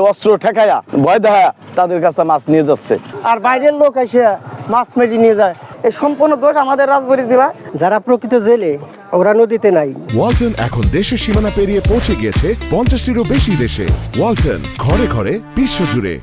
অস্ত্র ঠেকায়া ভয় দেখা তাদের কাছে মাছ নিয়ে যাচ্ছে। আর বাইরের লোক এসে মাছ মেরে নিয়ে যায়। এই সম্পূর্ণ দোষ আমাদের রাজবাড়ি জেলায় যারা প্রকৃত জেলে ওরা নদীতে নাই। ওয়ালটন এখন দেশের সীমানা পেরিয়ে পৌঁছে গিয়েছে পঞ্চাশটিরও বেশি দেশে। ওয়ালটন ঘরে ঘরে বিশ্বজুড়ে।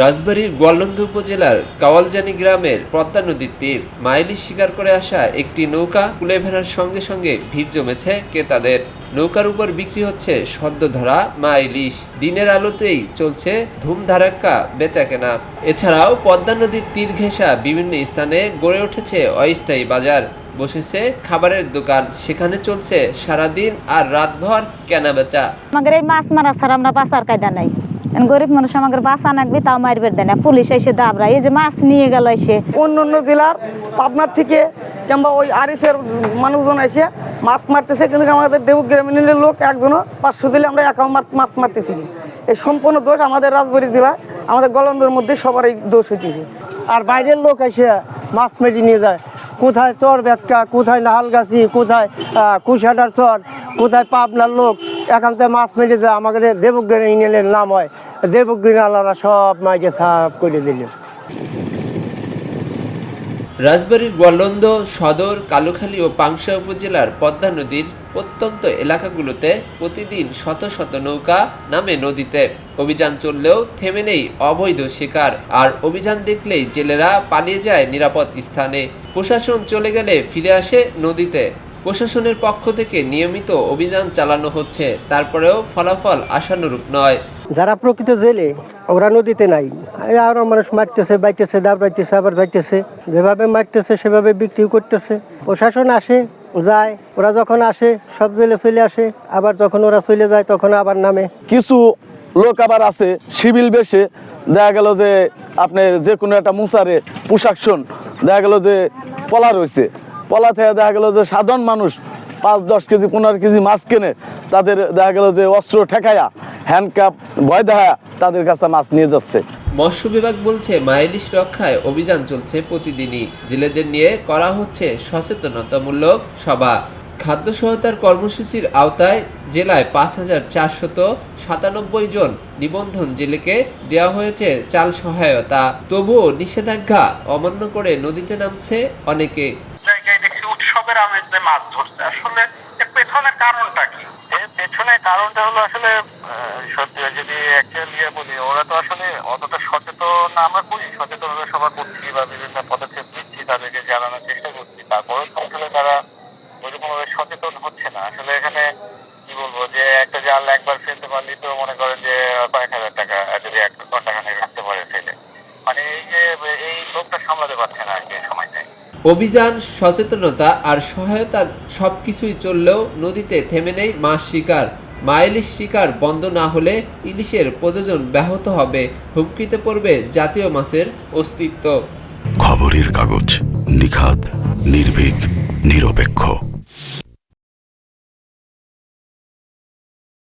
রাজবাড়ীর গোয়ালন্দ উপজেলার কাওয়ালজানি গ্রামের পদ্মা নদীর তীর মাইলিশ শিকার করে আসা একটি নৌকা কুলে ফেরার সঙ্গে সঙ্গে ভিড় জমেছে ক্রেতাদের। নৌকার উপর বিক্রি হচ্ছে সদ্য ধরা মা ইলিশ দিনের আলোতেই চলছে ধুমধারাক্কা বেচা কেনা এছাড়াও পদ্মা নদীর তীর ঘেঁষা বিভিন্ন স্থানে গড়ে উঠেছে অস্থায়ী বাজার। বসেছে খাবারের দোকান। সেখানে চলছে সারাদিন আর রাতভর কেনা বেচা। আমাদের এই মাছ মারা ছাড়া আমরা বাঁচার কায়দা নাই। গরিব মানুষ আমাকে বাঁচা নাকবে তাও মারবে দেয় না পুলিশ এসে দাবরা এই যে মাছ নিয়ে গেল এসে। অন্য অন্য জেলার পাবনার থেকে কিংবা ওই আরিসের মানুষজন এসে মাছ মারতেছে কিন্তু আমাদের দেবগ্রামীণের লোক একজনও পাঁচশো দিলে আমরা একাও মাছ মারতেছি এই সম্পূর্ণ দোষ আমাদের রাজবাড়ী জেলায় আমাদের গলন্দের মধ্যে সবারই দোষ হইতেছে। আর বাইরের লোক এসে মাছ মেরে নিয়ে যায়। কোথায় চর বেতকা, কোথায় নাহালগাছি কোথায় কুশাটার চর, কোথায় পাবনার লোক, এখান থেকে মাছ মেরে যায়। আমাদের দেবগ্রাম ইউনিয়নের নাম হয়। দেবগ্রাম আলারা সব মাইকে সাফ করে দিলেন। রাজবাড়ীর গোয়ালন্দ সদর, কালুখালী ও পাংশা উপজেলার পদ্মা নদীর প্রত্যন্ত এলাকাগুলোতে প্রতিদিন শত শত নৌকা নামে নদীতে। অভিযান চললেও থেমে নেই অবৈধ শিকার। আর অভিযান দেখলেই জেলেরা পালিয়ে যায় নিরাপদ স্থানে। প্রশাসন চলে গেলে ফিরে আসে নদীতে। প্রশাসনের পক্ষ থেকে নিয়মিত অভিযান চালানো হচ্ছে। তারপরেও ফলাফল আশানুরূপ নয়। যারা প্রকৃত জেলে, ওরা নদীতে নাই। এই আরও মানুষ মারতেছে, বাইতেছে, দাবড়াইতেছে, আবার যাইতেছে। যেভাবে মারতেছে, সেভাবে বিক্রি করতেছে। প্রশাসন আসে, যায়। ওরা যখন আসে, সব জেলে চলে আসে। আবার যখন ওরা চলে যায়, তখন আবার নামে। কিছু লোক আবার আছে, সিভিল বেশে। দেখা গেল যে আপনি যে কোনো একটা মুসারে পোশাক শোন। দেখা গেল যে পলা রয়েছে পলা থেকে দেখা গেল যে সাধারণ মানুষ পাঁচ, দশ কেজি, পনেরো কেজি মাছ কেনে। তাদের দেখা গেল যে অস্ত্র ঠেকায়া হ্যান্ডকাপ ভয় দেখা তাদের কাছে মাছ নিয়ে যাচ্ছে। মৎস্য বিভাগ বলছে মাইলিশ রক্ষায় অভিযান চলছে প্রতিদিনই। জেলেদের নিয়ে করা হচ্ছে সচেতনতামূলক সভা। খাদ্য সহায়তার কর্মসূচির আওতায় জেলায় পাঁচ হাজার চারশত সাতানব্বই জন নিবন্ধন জেলেকে দেওয়া হয়েছে চাল সহায়তা। তবুও নিষেধাজ্ঞা অমান্য করে নদীতে নামছে অনেকে। জায়গায় উৎসবের আমেজে মাছ ধরছে। আসলে এর পেছনে কারণটা কি? পেছনে কারণটা হলো আসলে সত্যি যদি অ্যাকচুয়ালি বলি, ওরা তো আসলে অতটা সচেতন আমরা করি সচেতনতা সভা করছি বা বিভিন্ন পদক্ষেপ নিচ্ছি, তাদেরকে জানানোর চেষ্টা করছি। তারপরেও তো আসলে তারা ওইরকম ভাবে সচেতন হচ্ছে না। আসলে এখানে কি বলব, যে একটা জাল একবার ফেলতে পারলেই তো মনে করেন যে কয়েক হাজার টাকা যদি এক ঘণ্টা খানে রাখতে পারে ফেলে। মানে এই যে, এই লোকটা সামলাতে পারছে না আর কি এই সময়টায় অভিযান, সচেতনতা আর সহায়তা সব কিছুই চললেও নদীতে থেমে নেই মাছ শিকার। মাইলিশ শিকার বন্ধ না হলে ইলিশের প্রযোজন ব্যাহত হবে। হুমকিতে পড়বে জাতীয় মাছের অস্তিত্ব। খবরের কাগজ নিখাত নির্ভীক, নিরপেক্ষ।